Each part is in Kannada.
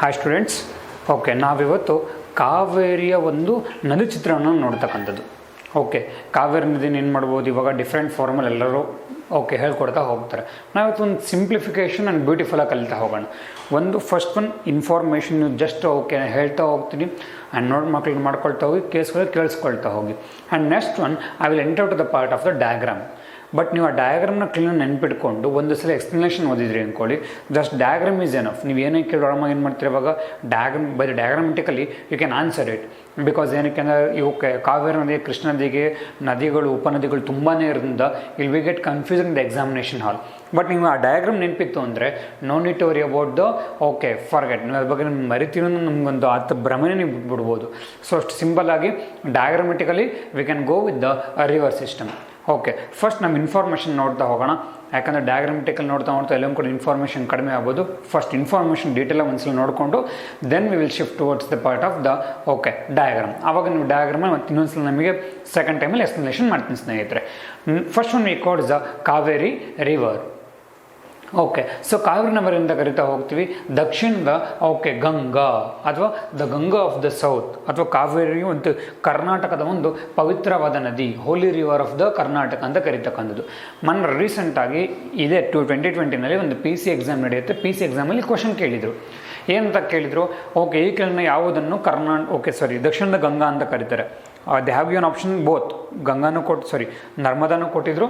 ಹಾಯ್ ಸ್ಟೂಡೆಂಟ್ಸ್ ಓಕೆ ನಾವಿವತ್ತು ಕಾವೇರಿಯ ಒಂದು ನದಿ ಚಿತ್ರವನ್ನು ನೋಡ್ತಕ್ಕಂಥದ್ದು. ಓಕೆ ಕಾವೇರಿ ನದಿನ ಏನು ಮಾಡ್ಬೋದು, ಇವಾಗ ಡಿಫ್ರೆಂಟ್ ಫಾರ್ಮಲ್ ಎಲ್ಲರೂ ಓಕೆ ಹೇಳ್ಕೊಡ್ತಾ ಹೋಗ್ತಾರೆ. ನಾವಿವತ್ತು ಒಂದು ಸಿಂಪ್ಲಿಫಿಕೇಷನ್ ಆ್ಯಂಡ್ ಬ್ಯೂಟಿಫುಲ್ಲಾಗಿ ಕಲಿತಾ ಹೋಗೋಣ. ಒಂದು first one information just okay ಹೇಳ್ತಾ ಹೋಗ್ತೀನಿ. ಆ್ಯಂಡ್ ನೋಡಿ ಮಕ್ಳಿಗೆ ಮಾಡ್ಕೊಳ್ತಾ ಹೋಗಿ ಕೇಸ್ಗಳು ಕೇಳಿಸ್ಕೊಳ್ತಾ ಹೋಗಿ. And next one I will enter to the part of the diagram but ನೀವು ಆ ಡಯಾಗ್ರಾಮ್ನ ಕ್ಲೀನ್ ನೆನ್ಪಿಟ್ಕೊಂಡು ಒಂದು ಸಲ ಎಕ್ಸ್ಪ್ಲನೇಷನ್ ಓದಿದ್ರಿ ಅಂದ್ಕೊಳ್ಳಿ ಜಸ್ಟ್ ಡಯಾಗ್ರಾಮ್ ಈಸ್ ಎನಫ್ ನೀವು ಏನೇ ಕೇಳಿ ಆರಾಮಾಗಿ ಏನು ಮಾಡ್ತೀರಿ ಇವಾಗ? Diagram by diagrammatically you can answer it because ಏನಕ್ಕೆ ಅಂದರೆ ಇವಕ್ಕೆ ಕಾವೇರಿ ನದಿ, ಕೃಷ್ಣ ನದಿಗೆ, ನದಿಗಳು, ಉಪನದಿಗಳು ತುಂಬಾ ಇರೋದ್ರಿಂದ will we get confuse in the examination hall but ನೀವು ಆ ಡಯಾಗ್ರಾಮ್ ನೆನಪಿತ್ತು ಅಂದರೆ no need to worry about the okay forget ನೀವು ಅದ್ರ ಬಗ್ಗೆ ನಿಮ್ಗೆ ಮರಿತೀನೋ ನಮಗೊಂದು ಆತ ಭ್ರಮೆನೇ ನೀವು ಬಿಡ್ಬೋದು ಸೊ ಅಷ್ಟು ಸಿಂಪಲ್ ಆಗಿ diagrammatically we can go with the river system okay first ನಮ್ಮ ಇನ್ಫಾರ್ಮೇಷನ್ ನೋಡ್ತಾ ಹೋಗೋಣ. ಯಾಕಂದರೆ ಡಯಾಗ್ರಾಮೆಟಿಕಲ್ ನೋಡ್ತಾ ನೋಡ್ತಾ ಎಲ್ಲೊಂದು ಕೂಡ ಇನ್ಫಾರ್ಮೇಷನ್ ಕಡಿಮೆ ಆಗ್ಬೋದು. ಫಸ್ಟ್ ಇನ್ಫಾರ್ಮೇಷನ್ ಡೀಟೇಲಾಗಿ ಒಂದ್ಸಲ ನೋಡಿಕೊಂಡು then we will shift towards the part of the okay diagram ಆವಾಗ ನೀವು ಡಯಾಗ್ರಾಮ್ ಮತ್ತು ಇನ್ನೊಂದ್ಸಲ ನಮಗೆ ಸೆಕೆಂಡ್ ಟೈಮಲ್ಲಿ ಎಕ್ಸ್ಪ್ಲನೇಷನ್ ಮಾಡ್ತೀನಿ ಸ್ನೇಹಿತರೆ. First one we calls the Kaveri river okay so Kaveri ನಂಬರಿಂದ ಕರಿತಾ ಹೋಗ್ತೀವಿ. ದಕ್ಷಿಣದ ಓಕೆ ಗಂಗಾ ಅಥವಾ the Ganga of the south ಅಥವಾ ಕಾವೇರಿ ಒಂದು ಕರ್ನಾಟಕದ ಒಂದು ಪವಿತ್ರವಾದ ನದಿ holy river of the Karnataka ಅಂತ ಕರಿತಕ್ಕಂಥದ್ದು. ಮೊನ್ನೆ ರೀಸೆಂಟಾಗಿ ಇದೆ ಟು ಟ್ವೆಂಟಿ ಟ್ವೆಂಟಿನಲ್ಲಿ ಒಂದು ಪಿ ಸಿ ಎಕ್ಸಾಮ್ ನಡೆಯುತ್ತೆ. ಪಿ ಸಿ ಎಕ್ಸಾಮಲ್ಲಿ ಕ್ವಶನ್ ಕೇಳಿದರು. ಏನಂತ ಕೇಳಿದರು? ಓಕೆ ಈ ಕೆಳನ ಯಾವುದನ್ನು ಕರ್ನಾ ಓಕೆ ಸಾರಿ ದಕ್ಷಿಣದ ಗಂಗಾ ಅಂತ ಕರೀತಾರೆ. They have you option both ಗಂಗಾನೂ ಕೊಟ್ಟು ಸಾರಿ ನರ್ಮದಾನೂ ಕೊಟ್ಟಿದ್ರು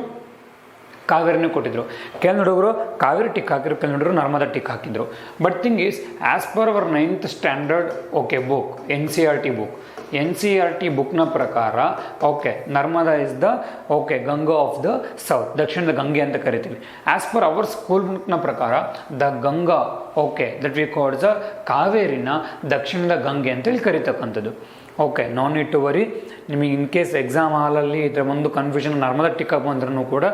ಕಾವೇರಿನೂ ಕೊಟ್ಟಿದ್ರು. ಕೆಲ ಹುಡುಗರು ಕಾವೇರಿ ಟಿಕ್ ಹಾಕಿದ್ರು ಕೆಲ ಹುಡುಗರು ನರ್ಮದಾ ಟಿಕ್ ಹಾಕಿದ್ರು. But thing is as per our ninth standard okay book N C R T book N C R T ಬುಕ್ನ ಪ್ರಕಾರ okay Narmada is the okay Ganga of the south ದಕ್ಷಿಣದ ಗಂಗೆ ಅಂತ ಕರಿತೀವಿ. ಆ್ಯಸ್ ಪರ್ ಅವರ್ ಸ್ಕೂಲ್ ಬುಕ್ನ ಪ್ರಕಾರ the Ganga okay that we calls uh ಕಾವೇರಿನ ದಕ್ಷಿಣದ ಗಂಗೆ ಅಂತೇಳಿ ಕರಿತಕ್ಕಂಥದ್ದು. Okay no need to worry ನಿಮಗೆ ಇನ್ ಕೇಸ್ ಎಕ್ಸಾಮ್ ಹಾಲಲ್ಲಿ ಇದರ ಒಂದು ಕನ್ಫ್ಯೂಷನ್ ನಾರ್ಮಲ್ ಟಿಕಪ್ ಬಂದ್ರೂ ಕೂಡ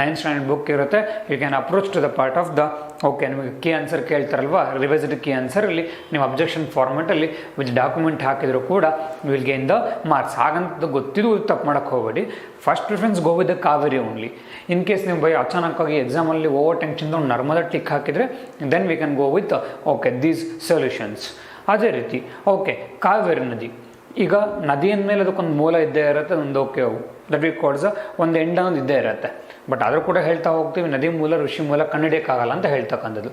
ನೈನ್ ಸ್ಟ್ಯಾಂಡರ್ಡ್ ಬುಕ್ ಇರುತ್ತೆ. You can approach to the part of the okay ನಿಮಗೆ ಕೀ ಆನ್ಸರ್ ಕೇಳ್ತಾರಲ್ವಾ? ರಿವೈಸ್ಡ್ ಕೀ ಆನ್ಸರಲ್ಲಿ ನೀವು ಅಬ್ಜೆಕ್ಷನ್ ಫಾರ್ಮೆಟಲ್ಲಿ ವಿಚ್ ಡಾಕ್ಯುಮೆಂಟ್ ಹಾಕಿದರೂ ಕೂಡ ವಿಲ್ ಗೇನ್ ದ ಮಾರ್ಕ್ಸ್ ಹಾಗಂತ ಗೊತ್ತಿದ್ದು ತಪ್ಪು ಮಾಡೋಕ್ಕೆ ಹೋಗಬೇಡಿ. First preference go with the Kaveri only in case ನೀವು ಬೈ ಅಚಾನಕ್ಕಾಗಿ ಎಕ್ಸಾಮಲ್ಲಿ ಓವರ್ ಟೆನ್ಷನ್ ನರ್ಮದ ಟಿಕ್ ಹಾಕಿದರೆ then we can go with okay these solutions ಅದೇ ರೀತಿ ಓಕೆ ಕಾವೇರಿ ನದಿ. ಈಗ ನದಿ ಮೇಲೆ ಅದಕ್ಕೊಂದು ಮೂಲ ಇದ್ದೇ ಇರುತ್ತೆ, ಒಂದು ಓಕೆ ದಟ್ ವಿ ಕೋಡ್ಸ್ ಒಂದು ಎಂಡ್ ಅನ್ನೋದು ಇದ್ದೇ ಇರುತ್ತೆ. ಬಟ್ ಆದರೂ ಕೂಡ ಹೇಳ್ತಾ ಹೋಗ್ತೀವಿ, ನದಿ ಮೂಲ, ಋಷಿ ಮೂಲ ಕನ್ನಡಿಯಕ್ಕಾಗಲ್ಲ ಅಂತ ಹೇಳ್ತಕ್ಕಂಥದ್ದು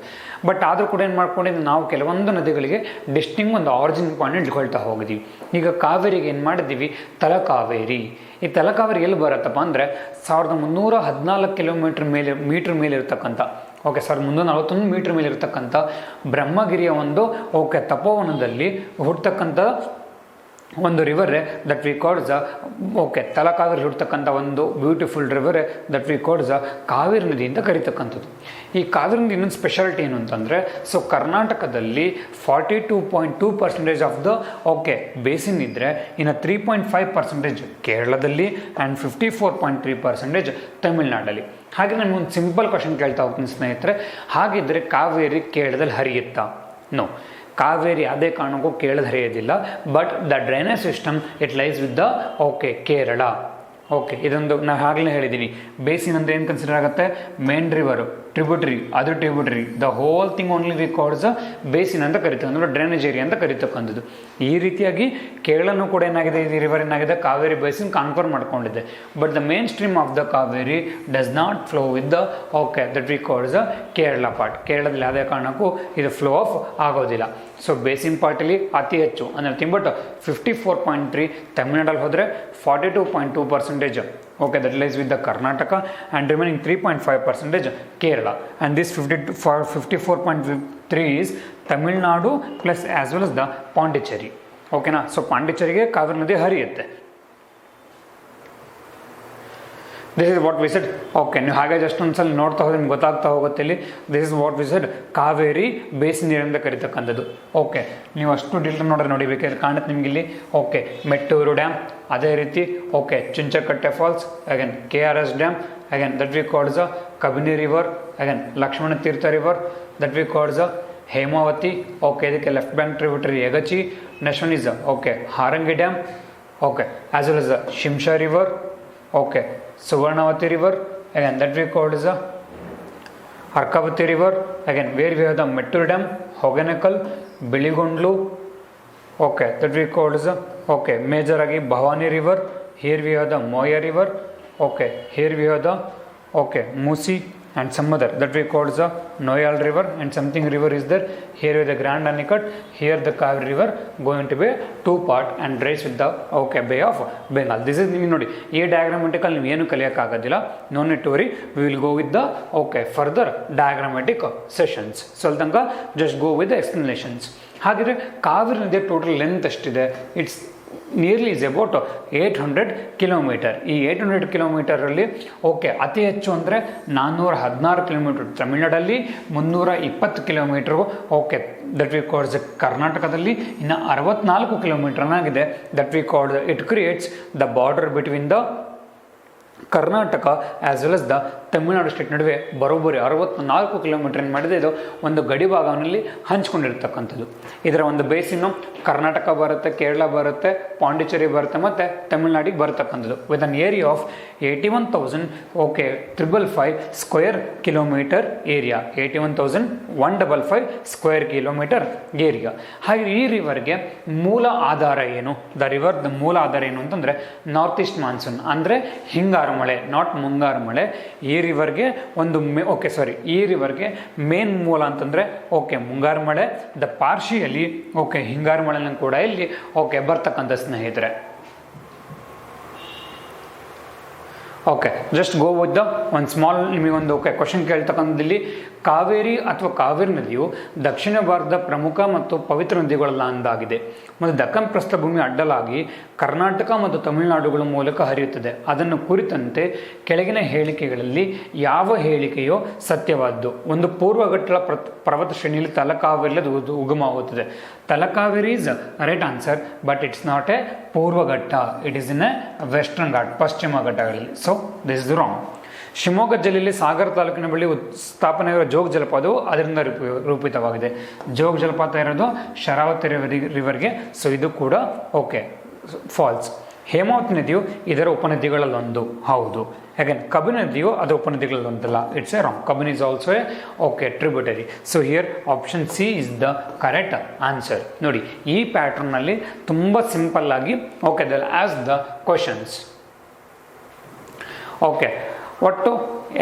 ಬಟ್ ಆದರೂ ಕೂಡ ಏನು ಮಾಡ್ಕೊಂಡಿದ್ದು ನಾವು ಕೆಲವೊಂದು ನದಿಗಳಿಗೆ ಡಿಸ್ಟಿಂಗ್ ಒಂದು ಆರಿಜಿನ್ ಪಾಯಿಂಟ್ ಇಟ್ಕೊಳ್ತಾ ಹೋಗಿದ್ದೀವಿ ಈಗ ಕಾವೇರಿಗೆ ಏನು ಮಾಡಿದ್ದೀವಿ? ತಲಕಾವೇರಿ. ಈ ತಲಕಾವೇರಿ ಎಲ್ಲಿ ಬರುತ್ತಪ್ಪ ಅಂದರೆ ಸಾವಿರದ ಮುನ್ನೂರ ಹದಿನಾಲ್ಕು ಕಿಲೋಮೀಟ್ರ್ ಮೇಲೆ ಮೀಟ್ರ್ ಮೇಲೆ ಇರ್ತಕ್ಕಂಥ ಓಕೆ ಸರ್ ಮುನ್ನೂರ ನಲವತ್ತೊಂದು ಮೀಟ್ರ್ ಮೇಲೆ ಇರ್ತಕ್ಕಂಥ ಬ್ರಹ್ಮಗಿರಿಯ ಒಂದು ಓಕೆ ತಪೋವನದಲ್ಲಿ ಹುಡ್ತಕ್ಕಂಥ ಒಂದು ರಿವರೇ that we calls okay Talakaveri ಹುಡ್ತಕ್ಕಂಥ ಒಂದು beautiful river that we calls Kaveri ನದಿ ಅಂತ ಕರಿತಕ್ಕಂಥದ್ದು. ಈ ಕಾವೇರಿ ನದಿ ಇನ್ನೊಂದು ಸ್ಪೆಷಾಲಿಟಿ ಏನು ಅಂತಂದರೆ ಸೊ ಕರ್ನಾಟಕದಲ್ಲಿ forty two point two percentage of the okay basin ಇದ್ದರೆ ಇನ್ನು ತ್ರೀ ಪಾಯಿಂಟ್ ಫೈವ್ ಪರ್ಸೆಂಟೇಜ್ ಕೇರಳದಲ್ಲಿ and fifty four point three percentage ತಮಿಳ್ನಾಡಲ್ಲಿ. ಹಾಗೆ ನಾನು ಒಂದು ಸಿಂಪಲ್ ಕ್ವಶನ್ ಕೇಳ್ತಾ ಹೋಗ್ತೀನಿ ಸ್ನೇಹಿತರೆ ಹಾಗಿದ್ದರೆ ಕಾವೇರಿ ಕೇರಳದಲ್ಲಿ ಹರಿಯುತ್ತಾ? ನೋ ಕಾವೇರಿ ಯಾವುದೇ ಕಾರಣಕ್ಕೂ ಕೇಳದ ಹರಿಯೋದಿಲ್ಲ but the drainage system it lies with the okay Kerala okay ಇದೊಂದು, ನಾನು ಆಗಲೇ ಹೇಳಿದ್ದೀನಿ ಬೇಸಿನ್ ಅಂದರೆ ಏನು ಕನ್ಸಿಡರ್ ಆಗುತ್ತೆ? ಮೇನ್ ರಿವರು ಟ್ರಿಬ್ಯೂಟರಿ ಅದು tributary the whole thing only we calls basin ಅಂತ ಕರಿತೀವಿ ಅಂದರೆ ಡ್ರೈನೇಜ್ ಏರಿಯಾ ಅಂತ ಕರಿತಕ್ಕಂಥದ್ದು. ಈ ರೀತಿಯಾಗಿ ಕೇರಳನೂ ಕೂಡ ಏನಾಗಿದೆ ಇದು ರಿವರ್ ಏನಾಗಿದೆ, ಕಾವೇರಿ ಬೇಸಿನ್ ಕಾನ್ಫರ್ ಮಾಡ್ಕೊಂಡಿದೆ. But the main stream of the Kaveri does not flow with the okay that we calls uh Kerala part ಕೇರಳದಲ್ಲಿ ಯಾವುದೇ ಕಾರಣಕ್ಕೂ ಇದು ಫ್ಲೋ ಆಫ್ ಆಗೋದಿಲ್ಲ. ಸೊ ಬೇಸಿನ್ ಪಾರ್ಟಲ್ಲಿ ಅತಿ ಹೆಚ್ಚು, ಅಂದರೆ ತಿಂಬಟ್ ಫಿಫ್ಟಿ ಫೋರ್ ಪಾಯಿಂಟ್ ತ್ರೀ ತಮಿಳ್ನಾಡಲ್ಲಿ ಹೋದರೆ forty two point two percentage the Karnataka and remaining three point five percentage Kerala and this fifty two for fifty four point three is Tamil Nadu plus as well as the Pondicherry ಓಕೆನಾ ಸೊ ಪಾಂಡಿಚೇರಿಗೆ ಕಾವೇರಿ ನದಿ ಹರಿಯುತ್ತೆ. This is what visit okay ನೀವು ಹಾಗೆ ಜಸ್ಟ್ ಒಂದ್ಸಲ ನೋಡ್ತಾ ಹೋದ್ರೆ ನಿಮ್ಗೆ ಗೊತ್ತಾಗ್ತಾ ಹೋಗುತ್ತೆ ಇಲ್ಲಿ. This is what visit Kaveri basin ನೀರಿಂದ ಕರಿತಕ್ಕಂಥದ್ದು. ಓಕೆ ನೀವು ಅಷ್ಟು ಡೀಟೇಲ್ ನೋಡಿದ್ರೆ ನೋಡಿ ಬೇಕಾದ್ರೆ ಕಾಣುತ್ತೆ ನಿಮ್ಗೆ ಇಲ್ಲಿ. ಓಕೆ ಮೆಟ್ಟೂರು ಡ್ಯಾಮ್ ಅದೇ ರೀತಿ. Okay Chunchakatte falls again K R S dam again that we calls uh Kabini river again Lakshmana Tirtha river that we calls uh Hemavati okay ಇದಕ್ಕೆ left bank tributary Yagachi next okay Harangi dam okay as well as Shimsha river okay suvarnavati river again that we called as a arkavati river again where we have the mettur dam okay, that we called as a, okay, major again Bhavani river, here we have the Moya river, okay, here we have the, okay, Musi and some other that we call the Noyal river and something river is there here with the Grand Anicut here the Kaveri river going to be two part and race with the okay Bay of Bengal this is you ನೋಡಿ ಈ ಡಯಾಗ್ರಾಮೆಟಿಕಲ್ ನೀವು ಏನು ಕಲಿಯೋಕ್ಕಾಗೋದಿಲ್ಲ no need to worry we will go with the okay further sessions just go with the explanations ಹಾಗಿದ್ರೆ ಕಾವೇರಿ ನದಿಯ ಟೋಟಲ್ ಲೆಂತ್ ಎಷ್ಟಿದೆ it's nearly is about eight hundred kilometre ಈ ಏಯ್ಟ್ ಹಂಡ್ರೆಡ್ ಕಿಲೋಮೀಟರಲ್ಲಿ ಓಕೆ ಅತಿ ಹೆಚ್ಚು ಅಂದರೆ ನಾನ್ನೂರ ಹದಿನಾರು ಕಿಲೋಮೀಟರ್ ತಮಿಳ್ನಾಡಲ್ಲಿ ಮುನ್ನೂರ ಇಪ್ಪತ್ತು kilometre okay that we calls ಕರ್ನಾಟಕದಲ್ಲಿ, ಇನ್ನು ಅರವತ್ನಾಲ್ಕು ಕಿಲೋಮೀಟರ್ನಾಗಿದೆ that we called it creates the border between the Karnataka as well as the Tamil Nadu state ನಡುವೆ ಬರೋಬ್ಬರಿ ಅರವತ್ತ್ನಾಲ್ಕು ಕಿಲೋಮೀಟರ್ ಮಾಡಿದೆ ಇದು, ಒಂದು ಗಡಿ ಭಾಗವನ್ನಲ್ಲಿ ಹಂಚ್ಕೊಂಡಿರ್ತಕ್ಕಂಥದ್ದು. ಇದರ ಒಂದು ಬೇಸಿನ್ನು ಕರ್ನಾಟಕ ಬರುತ್ತೆ, ಕೇರಳ ಬರುತ್ತೆ, ಪಾಂಡಿಚೇರಿ ಬರುತ್ತೆ, ಮತ್ತು ತಮಿಳ್ನಾಡಿಗೆ ಬರತಕ್ಕಂಥದ್ದು. With an area of eighty one thousand okay triple five square kilometre area eighty one thousand one double five square kilometre area ಹಾಗೆ ಈ ರಿವರ್ಗೆ ಮೂಲ ಆಧಾರ ಏನು? ದ ರಿವರ್ ಮೂಲ ಆಧಾರ ಏನು ಅಂತಂದರೆ ನಾರ್ತ್ ಈಸ್ಟ್ ಮಾನ್ಸೂನ್ ಅಂದರೆ ಹಿಂಗಾರು ಮಳೆ ನಾಟ್ ಮುಂಗಾರು ಮಳೆ, ಈ ರಿವರ್ಗೆ ಒಂದು ಮೇ ಓಕೆ ಸಾರಿ ಈ ರಿವರ್ಗೆ ಮೇನ್ ಮೂಲ ಅಂತಂದರೆ ಓಕೆ ಮುಂಗಾರು ಮಳೆ ದ ಪಾರ್ಶಿಯಲಿ ಓಕೆ ಹಿಂಗಾರು ಮಳೆನ ಕೂಡ ಇಲ್ಲಿ ಓಕೆ ಬರ್ತಕ್ಕಂಥ ಸ್ನೇಹಿತರೆ. Okay just go with the ಒಂದು ಸ್ಮಾಲ್ ನಿಮಗೊಂದು ಓಕೆ ಕ್ವಶನ್ ಕೇಳ್ತಕ್ಕಂಥದ್ದಲ್ಲಿ ಕಾವೇರಿ ಅಥವಾ ಕಾವೇರಿ ನದಿಯು ದಕ್ಷಿಣ ಭಾರತದ ಪ್ರಮುಖ ಮತ್ತು ಪವಿತ್ರ ನದಿಗಳಲ್ಲ ಒಂದಾಗಿದೆ ಮತ್ತು ದಕ್ಕನ್ ಪ್ರಸ್ಥಭೂಮಿ ಅಡ್ಡಲಾಗಿ ಕರ್ನಾಟಕ ಮತ್ತು ತಮಿಳುನಾಡುಗಳ ಮೂಲಕ ಹರಿಯುತ್ತದೆ. ಅದನ್ನು ಕುರಿತಂತೆ ಕೆಳಗಿನ ಹೇಳಿಕೆಗಳಲ್ಲಿ ಯಾವ ಹೇಳಿಕೆಯೋ ಸತ್ಯವಾದ್ದು. ಒಂದು ಪೂರ್ವಘಟ್ಟಳ ಪ್ರ, ಪರ್ವತ ಶ್ರೇಣಿಯಲ್ಲಿ ತಲಕಾವೇರಿ ಅದು ಉದ್- ಉಗಮವಾಗುತ್ತದೆ. Talakaveri is right answer, but it's not a ಪೂರ್ವಘಟ್ಟ. It is in a western ghat ಪಶ್ಚಿಮ ಘಟ್ಟಗಳಲ್ಲಿ. So, this wrong. ಶಿವಮೊಗ್ಗ ಜಿಲ್ಲೆಯಲ್ಲಿ ಸಾಗರ ತಾಲೂಕಿನ ಬಳಿ ಸ್ಥಾಪನೆಯಾಗಿರುವ ಜೋಗ ಜಲಪಾತವು ಅದರಿಂದ ರೂಪಿ- ರೂಪಿತವಾಗಿದೆ. ಜೋಗ ಜಲಪಾತ ಇರೋದು ಶರಾವತಿ ರಿವರ್ ರಿವರ್ಗೆ ಸೊ ಇದು ಕೂಡ ಓಕೆ ಫಾಲ್ಸ್ ಹೇಮಾವತಿ ನದಿಯು ಇದರ ಉಪನದಿಗಳಲ್ಲೊಂದು. ಹೌದು. ಯಾಕೆಂದ್ರೆ ಕಬಿನ ನದಿಯು ಅದರ ಉಪನದಿಗಳಲ್ಲೊಂದಲ್ಲ. It's a wrong Kabini is also a okay tributary so here option C is the correct answer ನೋಡಿ, ಈ ಪ್ಯಾಟ್ರನ್ನಲ್ಲಿ ತುಂಬ ಸಿಂಪಲ್ ಆಗಿ okay the as the questions okay ಒಟ್ಟು